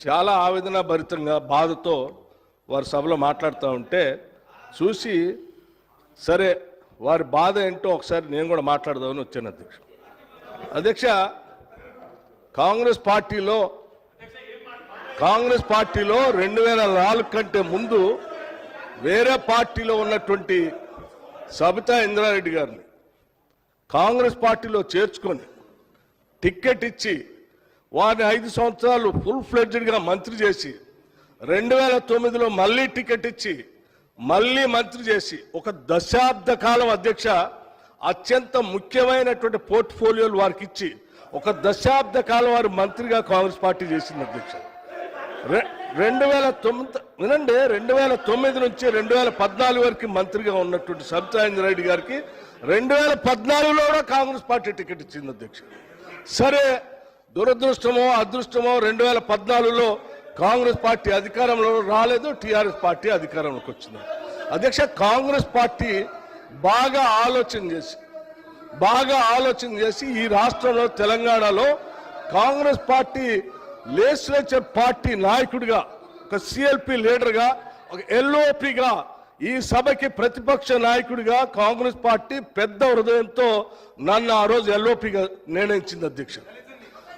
చాలా ఆవేదన భరితంగా బాధతో వారి సభలో మాట్లాడుతూ ఉంటే చూసి సరే వారి బాధ ఏంటో ఒకసారి నేను కూడా మాట్లాడదామని వచ్చాను అధ్యక్ష. అధ్యక్ష కాంగ్రెస్ పార్టీలో కాంగ్రెస్ పార్టీలో రెండు వేల నాలుగు కంటే ముందు వేరే పార్టీలో ఉన్నటువంటి సబితా ఇంద్రారెడ్డి గారిని కాంగ్రెస్ పార్టీలో చేర్చుకొని టిక్కెట్ ఇచ్చి వారిని ఐదు సంవత్సరాలు ఫుల్ ఫ్లెడ్జ్డ్గా మంత్రి చేసి రెండు వేల తొమ్మిదిలో మళ్ళీ టికెట్ ఇచ్చి మళ్ళీ మంత్రి చేసి ఒక దశాబ్ద కాలం అధ్యక్ష అత్యంత ముఖ్యమైనటువంటి పోర్ట్ఫోలియోలు వారికి ఇచ్చి ఒక దశాబ్ద కాలం వారు మంత్రిగా కాంగ్రెస్ పార్టీ చేసింది అధ్యక్ష. రె- రెండు వేల తొమ్మిది వినండి రెండు వేల తొమ్మిది నుంచి రెండు వేల పద్నాలుగు వరకు మంత్రిగా ఉన్నటువంటి సబితా రెడ్డి గారికి రెండు వేల పద్నాలుగులో కూడా కాంగ్రెస్ పార్టీ టికెట్ ఇచ్చింది అధ్యక్ష. సరే దురదృష్టమో అదృష్టమో రెండు వేల పద్నాలుగులో కాంగ్రెస్ పార్టీ అధికారంలో రాలేదు టీఆర్ఎస్ పార్టీ అధికారంలోకి వచ్చింది. అధ్యక్ష కాంగ్రెస్ పార్టీ బాగా ఆలోచన చేసి బాగా ఆలోచన చేసి ఈ రాష్ట్రంలో తెలంగాణలో కాంగ్రెస్ పార్టీ లెజిస్లేచర్ పార్టీ నాయకుడిగా ఒక సిఎల్పి లీడర్గా ఒక ఎల్ఓపిగా ఈ సభకి ప్రతిపక్ష నాయకుడిగా కాంగ్రెస్ పార్టీ పెద్ద హృదయంతో నన్ను ఆ రోజు ఎల్ఓపిగా నిర్ణయించింది అధ్యక్షుడు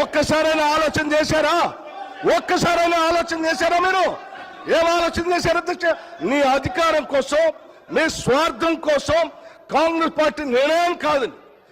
ఒక్కసారైనా ఆలోచన చేశారా? ఒక్కసారైనా ఆలోచన చేశారా మీరు? ఏం ఆలోచన చేశారు? అధ్యక్ష నీ అధికారం కోసం నీ స్వార్థం కోసం కాంగ్రెస్ పార్టీ నిర్ణయం కాదని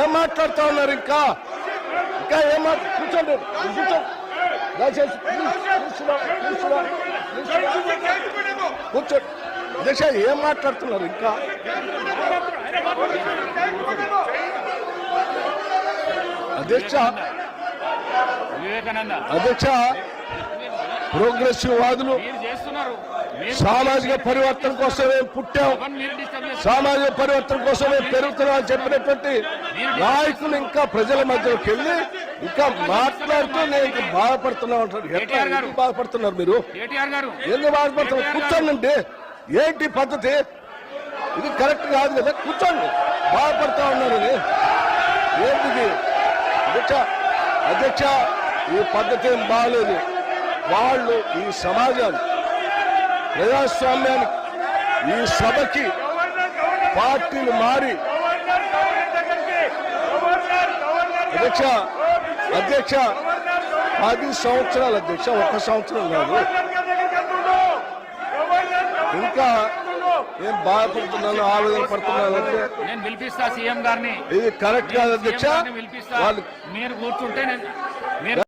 ఏం మాట్లాడుతా ఉన్నారు ఇంకా? ఇంకా ఏం కూర్చోండి దయచేసి. కూర్చోండి. దశ ఏం మాట్లాడుతున్నారు ఇంకా? అధ్యక్ష అధ్యక్ష ప్రోగ్రెసివ్ వాదులు. చేస్తున్నారు. సామాజిక పరివర్తన కోసమే పుట్టాం? సామాజిక పరివర్తన కోసమే పెరుగుతున్నామని చెప్పినటువంటి నాయకులు ఇంకా ప్రజల మధ్యలోకి వెళ్ళి ఇంకా మాట్లాడుతూ నేను ఇంకా బాధపడుతున్నా ఉంటారు ఎట్లా బాధపడుతున్నారు మీరు? ఎందుకు బాధపడుతున్నారు? కూర్చోండి ఏంటి పద్ధతి? ఇది కరెక్ట్ కాదు కదా? కూర్చోండి. బాధపడుతూ ఉన్నారు ఇది. ఏంటి ఇది? అధ్యక్ష అధ్యక్ష ఈ పద్ధతి ఏం బాగలేదు వాళ్ళు ఈ సమాజాన్ని ప్రజాస్వామ్యానికి ఈ సభకి పార్టీలు మారి అధ్యక్ష అధ్యక్ష పది సంవత్సరాలు అధ్యక్ష ఒక సంవత్సరం కాదు. ఇంకా ఏం బాధపడుతున్నాను ఆవేదన పడుతున్నాను అంటే నేను పిలిపిస్తా సీఎం గారిని. ఇది కరెక్ట్ కాదు అధ్యక్ష. వాళ్ళు మీరు కూర్చుంటే నేను మీరు